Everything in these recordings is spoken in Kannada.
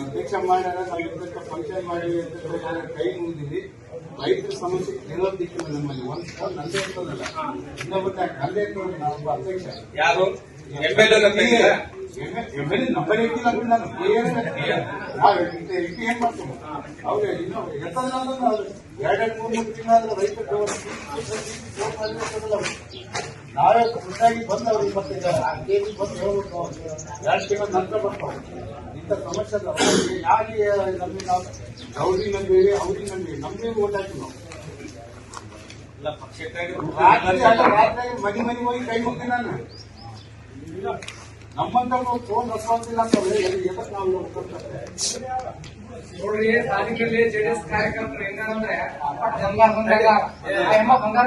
ಅಧ್ಯಕ್ಷ ಮಾಡ್ಯಾರ ನಾವು ಇರ್ತಕ್ಕ ಫಂಕ್ಷನ್ ಮಾಡಿವಿ ಅಂತ ಕೈ ಮುಗಿದಿವಿ ರೈತರ ಸಮಸ್ಯೆ ಕೇಳೋದಿಕ್ಕಿಲ್ಲ ನಮ್ಮಲ್ಲಿ ಒಂದು ಫೋನ್ ನಂದೇ ಇರ್ತದಲ್ಲ. ಇನ್ನೊಬ್ಬ ನಂದೇ ಇರ್ತದೆ ನಾವೊಬ್ಬ ಅಧ್ಯಕ್ಷ. ಯಾರು? ಎಮ್ಮೆಲ್ಯೆ ನಂಬರ್ ಇಟ್ಟಿಲ್ಲ ಅಂದ್ರೆ ನಾನು ನಾವು ಇಟ್ಟು ಏನ್ ಮಾಡ್ತೀವಿ? ಅವ್ರು ಇನ್ನು ಎತ್ತದ ಎರಡೆರಡು ಮೂರು ಮೂರು ತಿಂಗಳಾದ್ರೆ ರೈತರು ನಾವೇ ಖುದ್ದಾಗಿ ಬಂದವ್ರಿಗೆ ಮತ್ತೆ ಕೆಜಿ ಬಂದು ಹೇಳ್ಬೇಕು ಎರಡು ತಿಂಗಳ ನಂತರ ಬರ್ತಾವೆ ಇಂಥ ಸಮಸ್ಯೆ ಅವ್ರಿಗೆ ಯಾರಿಗೆ ನಮಗೆ ನಾವು ಗೌರಿ ನಂಬೀವಿ ಅವ್ರಿಗೆ ನಂಬೀವಿ ನಮಗೆ ಓಟ್ ಹಾಕಿ ನಾವು ಇಲ್ಲ ಪಕ್ಷಕ್ಕಾಗಿ ಮನೆ ಮನೆ ಹೋಗಿ ಕೈ ಹೋಗ್ತೀನಿ ನಾನು ನಮ್ಮಂತ ಫೋನ್ ರೆಸ್ಪಾನ್ಸ್ ಅಂತಂದ್ರೆ ಅಂತ ಎದಕ್ಕೆ ನಾವು ನೋಡ್ರಿ ತಾಲೂಕಲ್ಲಿ ಜೆಡಿಎಸ್ ಕಾರ್ಯಕರ್ತರು ಹೆಂಗಂದ್ರೆ ಆ ಎಮ್ಮ ಬಂಗಾರ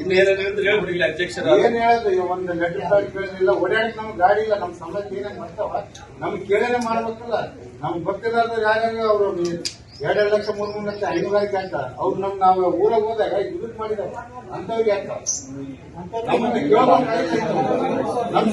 ಇನ್ನು ಏನಾದ್ರು ಇದ್ರೆ ಹೇಳ್ಬಿಡಿ ಅಧ್ಯಕ್ಷರ. ಏನ್ ಹೇಳೋದು ಒಂದು ಲೆಟರ್ ಇಲ್ಲ ಓಡಾಡಕ್ ಗಾಡಿ ಇಲ್ಲ ನಮ್ಮ ಸಮಸ್ಯೆ ಏನೇನು ಮಾಡ್ತಾವ? ನಮ್ಗೆ ಕೇಳೇನೆ ಮಾಡ್ಬೇಕಲ್ಲ. ನಮ್ಗೆ ಗೊತ್ತಿರೋದು ಯಾರ್ಯಾರು ಅವರು ಎರಡೆರಡು ಲಕ್ಷ, ಮೂರು ಮೂರು ಲಕ್ಷ ಐನೂರೈಕೆ ಅಂತ, ಅವ್ರು ನಮ್ ನಾವು ಊರಾಗ ಹೋದಾಗ ದುಡ್ಡು ಮಾಡಿದಾವ ಅಂತವ್ರಿಗೆ ಅಂತ ಇದು. ನಮ್ಮ